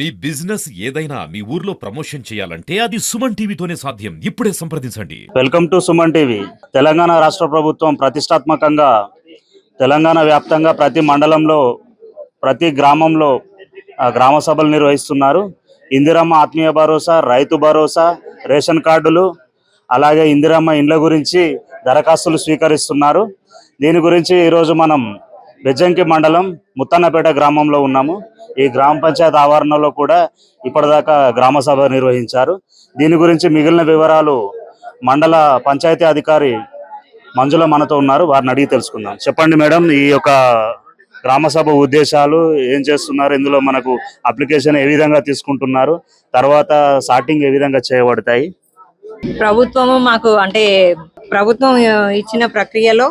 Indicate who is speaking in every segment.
Speaker 1: మీ business ఏదైనా మీ ఊర్లో promotion చేయాలంటే అది సుమన్ టీవీతోనే సాధ్యం. ఇప్పుడే సంప్రదించండి.
Speaker 2: Welcome to Suman TV. Telangana రాష్ట్ర ప్రభుత్వం ప్రతిష్టాత్మకంగా తెలంగాణ వ్యాప్తంగా ప్రతి మండలంలో ప్రతి గ్రామంలో గ్రామ సభలు నిర్వహిస్తున్నారు. ఇందిరమ్మ ఆత్మీయ భరోసా రైతు భరోసా రేషన్ కార్డులు అలాగే ఇందిరమ్మ ఇండ్ల గురించి దరఖాస్తులు స్వీకరిస్తున్నారు. దీని గురించి ఈరోజు మనం బెజ్జంకి మండలం ముత్తన్నపేట గ్రామంలో ఉన్నాము. ఈ గ్రామ పంచాయతీ ఆవరణలో కూడా ఇప్పటిదాకా గ్రామ సభ నిర్వహించారు. దీని గురించి మిగిలిన వివరాలు మండల పంచాయతీ అధికారి మంజుల మనతో ఉన్నారు. వారిని అడిగి తెలుసుకుందాం. చెప్పండి మేడం ఈ యొక్క గ్రామ సభ ఉద్దేశాలు ఏం చేస్తున్నారు ఇందులో మనకు అప్లికేషన్ ఏ విధంగా తీసుకుంటున్నారు తర్వాత సార్టింగ్ ఏ విధంగా చేయబడతాయి?
Speaker 3: ప్రభుత్వము మాకు అంటే ప్రభుత్వం ఇచ్చిన ప్రక్రియలో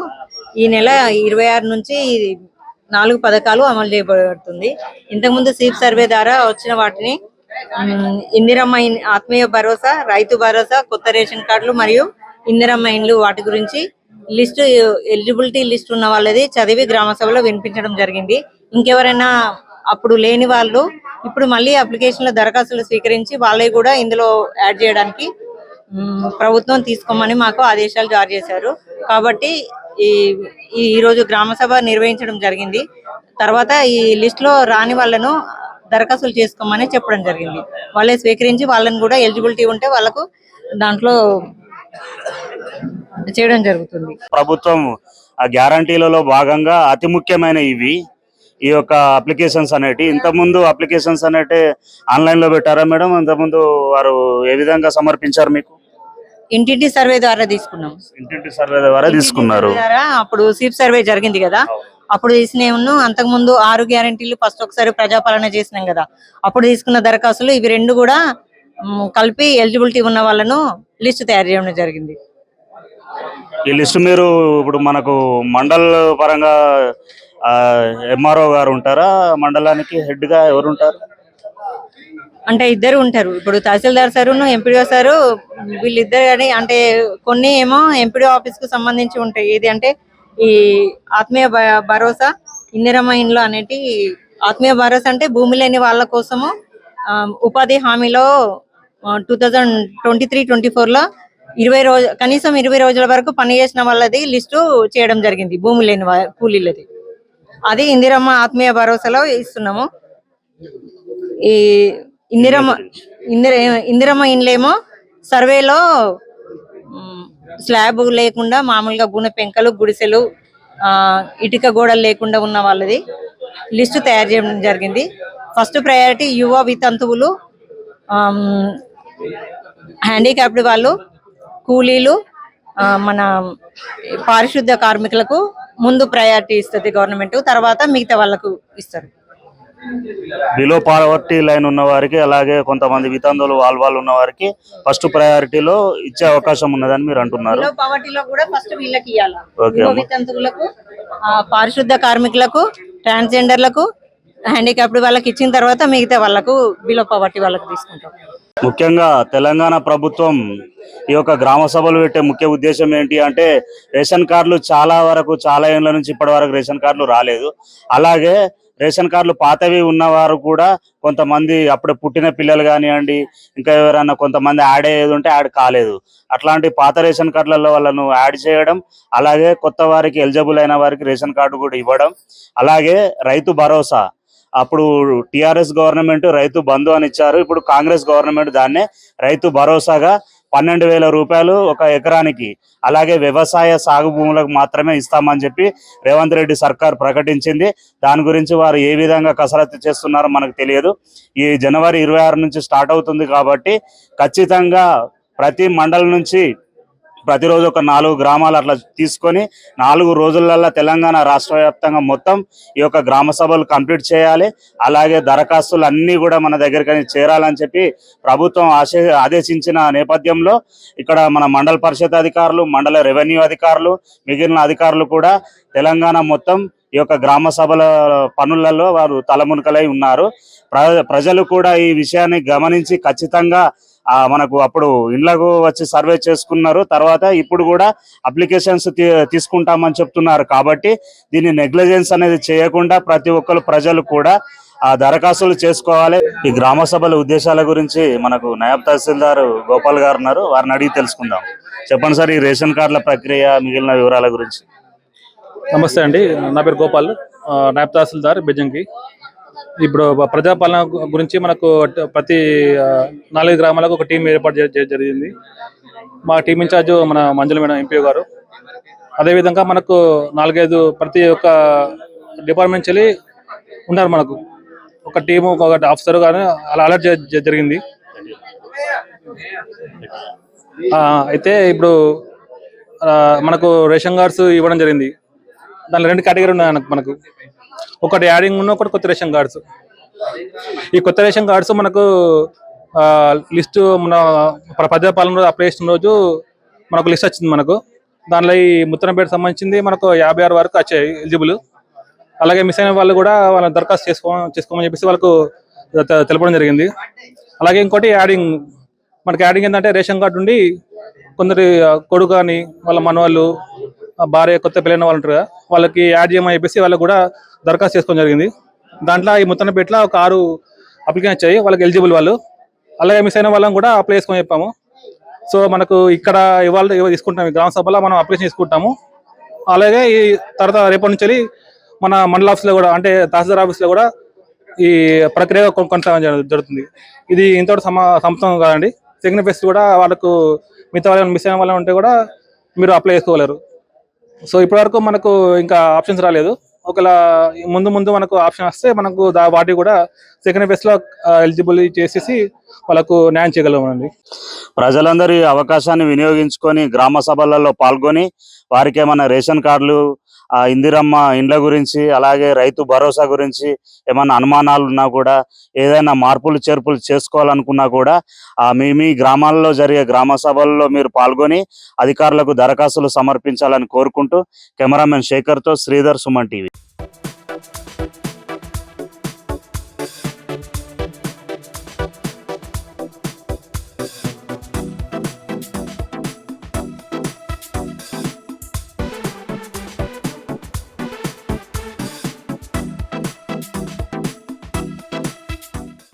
Speaker 3: ఈ నెల ఇరవై ఆరు నుంచి నాలుగు పథకాలు అమలు చేయబడుతుంది. ఇంతకుముందు సీప్ సర్వే ద్వారా వచ్చిన వాటిని ఇందిరమ్మ ఇన్- ఆత్మీయ భరోసా రైతు భరోసా కొత్త రేషన్ కార్డులు మరియు ఇందిరమ్మ ఇండ్లు వాటి గురించి లిస్టు ఎలిజిబిలిటీ లిస్ట్ ఉన్న వాళ్ళది చదివి గ్రామ సభలో వినిపించడం జరిగింది. ఇంకెవరైనా అప్పుడు లేని వాళ్ళు ఇప్పుడు మళ్ళీ అప్లికేషన్ల దరఖాస్తులు స్వీకరించి వాళ్ళవి కూడా ఇందులో యాడ్ చేయడానికి ప్రభుత్వం తీసుకోమని మాకు ఆదేశాలు జారీ చేశారు. కాబట్టి ఈ ఈ రోజు గ్రామ సభ నిర్వహించడం జరిగింది. తర్వాత ఈ లిస్ట్లో రాని వాళ్ళను దరఖాస్తులు చేసుకోమని చెప్పడం జరిగింది. వాళ్ళే స్వీకరించి వాళ్ళని కూడా ఎలిజిబిలిటీ ఉంటే వాళ్ళకు దాంట్లో చేయడం జరుగుతుంది.
Speaker 2: ప్రభుత్వం ఆ గ్యారంటీలలో భాగంగా అతి ముఖ్యమైన ఇవి. ఈ యొక్క అప్లికేషన్స్ అనేటి ఇంతకుముందు అప్లికేషన్స్ అనేటి ఆన్లైన్లో పెట్టారా మేడం? ఇంతకుముందు వారు ఏ విధంగా సమర్పించారు మీకు?
Speaker 3: ఇంటింటి సర్వే ద్వారా తీసుకున్నాం.
Speaker 2: ఇంటింటి సర్వే ద్వారా తీసుకున్నారు.
Speaker 3: అప్పుడు సీప్ సర్వే జరిగింది కదా. అప్పుడు తీసినేమను అంతకు ముందు ఆరు గ్యారెంటీలు ఫస్ట్ ఒకసారి ప్రజాపాలన చేసినాం కదా. అప్పుడు తీసుకున్న దరఖాస్తులు ఇవి రెండు కూడా కలిపి ఎలిజిబిలిటీ ఉన్న వాళ్ళను లిస్ట్ తయారు చేయడం జరిగింది.
Speaker 2: ఈ లిస్ట్ మీరు ఇప్పుడు మనకు మండల్ పరంగా ఎంఆర్ఓ గారు ఉంటారా? మండలానికి హెడ్గా ఎవరు ఉంటారు
Speaker 3: అంటే ఇద్దరు ఉంటారు. ఇప్పుడు తహసీల్దార్ సారు ఎంపీడీఓ సారు వీళ్ళిద్దరు కానీ అంటే కొన్ని ఏమో ఎంపీడీఓ ఆఫీస్కు సంబంధించి ఉంటాయి. ఏది అంటే ఈ ఆత్మీయ భ- భరోసా ఇందిరమ్మ ఇండ్లు అనేటి ఆత్మీయ భరోసా అంటే భూమి లేని వాళ్ళ కోసము ఉపాధి హామీలో two thousand twenty three twenty ఫోర్లో ఇరవై రోజు కనీసం ఇరవై రోజుల వరకు పని చేసిన వాళ్ళది లిస్టు చేయడం జరిగింది భూమి లేని కూలీలది. అది ఇందిరమ్మ ఆత్మీయ భరోసాలో ఇస్తున్నాము. ఈ ఇందిరమ్మ ఇందిర ఇందిరమ్మ ఇండ్లేమో సర్వేలో స్లాబ్ లేకుండా మామూలుగా గుణ పెంకలు గుడిసెలు ఇటుక గోడలు లేకుండా ఉన్న వాళ్ళది. లిస్టు తయారు చేయడం జరిగింది. ఫస్ట్ ప్రయారిటీ యువ వితంతువులు హ్యాండిక్యాప్డ్ వాళ్ళు కూలీలు మన పారిశుద్ధ కార్మికులకు ముందు ప్రయారిటీ ఇస్తుంది గవర్నమెంట్. తర్వాత మిగతా వాళ్ళకు ఇస్తారు.
Speaker 2: బిలో పావర్టీ లైన్ ఉన్న వారికి అలాగే కొంతమంది వితంతువులు వాళ్ళ వాళ్ళు ఉన్న వారికి ఫస్ట్ ప్రయారిటీలో ఇచ్చే అవకాశం ఉన్నదని మీరు అంటున్నారు.
Speaker 3: పారిశుద్ధ కార్మికులకు ట్రాన్స్జెండర్లకు హ్యాండిక్యాప్డ్ వాళ్ళకి ఇచ్చిన తర్వాత మిగతా వాళ్ళకు బిలో పవర్టీ వాళ్ళకు తీసుకుంటాం.
Speaker 2: ముఖ్యంగా తెలంగాణ ప్రభుత్వం ఈ యొక్క గ్రామ సభలు పెట్టే ముఖ్య ఉద్దేశం ఏంటి అంటే రేషన్ కార్డులు చాలా వరకు చాలా ఏళ్ళ నుంచి ఇప్పటి వరకు రేషన్ కార్డులు రాలేదు. అలాగే రేషన్ కార్డులు పాతవి ఉన్నవారు కూడా కొంతమంది అప్పుడే పుట్టిన పిల్లలు కానివ్వండి ఇంకా ఎవరైనా కొంతమంది యాడ్ అయ్యేది ఉంటే యాడ్ కాలేదు. అట్లాంటి పాత రేషన్ కార్డులలో వాళ్ళను యాడ్ చేయడం అలాగే కొత్త వారికి ఎలిజిబుల్ అయిన వారికి రేషన్ కార్డు కూడా ఇవ్వడం అలాగే రైతు భరోసా. అప్పుడు టిఆర్ఎస్ గవర్నమెంట్ రైతు బంధు అని ఇచ్చారు. ఇప్పుడు కాంగ్రెస్ గవర్నమెంట్ దాన్నే రైతు భరోసాగా పన్నెండు వేల రూపాయలు ఒక ఎకరానికి. అలాగే వ్యవసాయ సాగు భూములకు మాత్రమే ఇస్తామని చెప్పి రేవంత్ రెడ్డి సర్కార్ ప్రకటించింది. దాని గురించి వారు ఏ విధంగా కసరత్తు చేస్తున్నారో మనకు తెలియదు. ఈ జనవరి ఇరవై ఆరు నుంచి స్టార్ట్ అవుతుంది కాబట్టి ఖచ్చితంగా ప్రతి మండలం నుంచి ప్రతిరోజు ఒక నాలుగు గ్రామాలు అట్లా తీసుకొని నాలుగు రోజులల్లో తెలంగాణ రాష్ట్ర వ్యాప్తంగా మొత్తం ఈ యొక్క గ్రామ సభలు కంప్లీట్ చేయాలి. అలాగే దరఖాస్తులు అన్ని కూడా మన దగ్గరికి చేరాలని చెప్పి ప్రభుత్వం ఆశే ఆదేశించిన నేపథ్యంలో ఇక్కడ మన మండల పరిషత్ అధికారులు మండల రెవెన్యూ అధికారులు మిగిలిన అధికారులు కూడా తెలంగాణ మొత్తం ఈ యొక్క గ్రామ సభల పనులలో వారు తలమునకలై ఉన్నారు. ప్రజలు కూడా ఈ విషయాన్ని గమనించి ఖచ్చితంగా ఆ మనకు అప్పుడు ఇండ్లకు వచ్చి సర్వే చేసుకున్నారు. తర్వాత ఇప్పుడు కూడా అప్లికేషన్స్ తీసుకుంటామని చెప్తున్నారు. కాబట్టి దీన్ని నెగ్లిజెన్స్ అనేది చేయకుండా ప్రతి ఒక్కరు ప్రజలు కూడా ఆ దరఖాస్తులు చేసుకోవాలి. ఈ గ్రామ సభల ఉద్దేశాల గురించి మనకు నయాబ్ తహసీల్దార్ గోపాల్ గారు ఉన్నారు. వారిని అడిగి తెలుసుకుందాం. చెప్పండి సార్ ఈ రేషన్ కార్డుల ప్రక్రియ మిగిలిన వివరాల గురించి.
Speaker 4: నమస్తే అండి. నా పేరు గోపాల్. నయాబ్ నాయబ్ తహసీల్దార్ బెజంకి ఇప్పుడు ప్రజాపాలన గురించి మనకు ప్రతి నాలుగు గ్రామాలకు ఒక టీం ఏర్పాటు చేయడం జరిగింది. మా టీం ఇన్ఛార్జ్ మన మంజుల మేడం ఎంపీ గారు. అదేవిధంగా మనకు నాలుగైదు ప్రతి ఒక్క డిపార్ట్మెంట్ వెళ్ళి ఉన్నారు మనకు. ఒక టీము ఒక ఆఫీసర్ కానీ అలా అలర్ట్ జరిగింది. ఆ, అయితే ఇప్పుడు మనకు రేషన్ కార్డ్స్ ఇవ్వడం జరిగింది. దాని రెండు కేటగిరీ ఉన్నాయి మనకు. ఒకటి యాడింగ్ ఉన్న ఒకటి కొత్త రేషన్ కార్డ్స్. ఈ కొత్త రేషన్ కార్డ్స్ మనకు లిస్ట్ మన ప్ర- ప్రజాపాలన రోజు అప్లై చేసిన రోజు మనకు లిస్ట్ వచ్చింది మనకు. దానిలో ఈ ముత్తనపేట సంబంధించింది మనకు యాభై ఆరు వరకు వచ్చాయి ఎలిజిబుల్. అలాగే మిస్ అయిన వాళ్ళు కూడా వాళ్ళ దరఖాస్తు చేసుకో చేసుకోమని చెప్పేసి వాళ్ళకు తెలపడం జరిగింది. అలాగే ఇంకోటి యాడింగ్. మనకి యాడింగ్ ఏంటంటే రేషన్ కార్డు ఉండి కొందరి కొడుకు కానీ వాళ్ళ మనవాళ్ళు భార్య కొత్త పెళ్ళైన వాళ్ళు ఉంటారు వాళ్ళకి యాడ్ చేయమని చెప్పేసి వాళ్ళకి కూడా దరఖాస్తు చేసుకోవడం జరిగింది. దాంట్లో ఈ ముత్తనపేటలో ఒక ఆరు అప్లికేషన్ వచ్చాయి వాళ్ళకి ఎలిజిబుల్ వాళ్ళు. అలాగే మిస్ అయిన వాళ్ళని కూడా అప్లై చేసుకొని చెప్పాము. సో మనకు ఇక్కడ ఇవాళ ఇవాళ గ్రామ సభలో మనం అప్లికేషన్ తీసుకుంటాము. అలాగే ఈ తర్వాత రేపటి నుంచి మన మండల ఆఫీస్లో కూడా అంటే తహసీల్దార్ ఆఫీస్లో కూడా ఈ ప్రక్రియ కొనసాగడం జరుగుతుంది. ఇది ఇంతటి సమా సంస్థం కాదండి. సెకండ్ ఫెస్ట్ కూడా వాళ్ళకు మిగతా వాళ్ళని మిస్ అయిన వాళ్ళని ఉంటే కూడా మీరు అప్లై చేసుకోగలరు. సో ఇప్పటివరకు మనకు ఇంకా ఆప్షన్స్ రాలేదు. ఒకవేళ ముందు ముందు మనకు ఆప్షన్ వస్తే మనకు దా- వాటి కూడా సెకండ్ ఫేస్లో ఎలిజిబుల్ చేసేసి వాళ్ళకు న్యాయం చేయగలమండి.
Speaker 2: ప్రజలందరూ ఈ అవకాశాన్ని వినియోగించుకొని గ్రామ సభలలో పాల్గొని వారికి ఏమైనా రేషన్ కార్డులు ఆ ఇందిరమ్మ ఇండ్ల గురించి అలాగే రైతు భరోసా గురించి ఏమైనా అనుమానాలు ఉన్నా కూడా ఏదైనా మార్పులు చేర్పులు చేసుకోవాలనుకున్నా కూడా ఆ మీ మీ గ్రామాల్లో జరిగే గ్రామ సభల్లో మీరు పాల్గొని అధికారులకు దరఖాస్తులు సమర్పించాలని కోరుకుంటూ కెమెరామెన్ శేఖర్తో శ్రీధర్ సుమన్ టీవీ.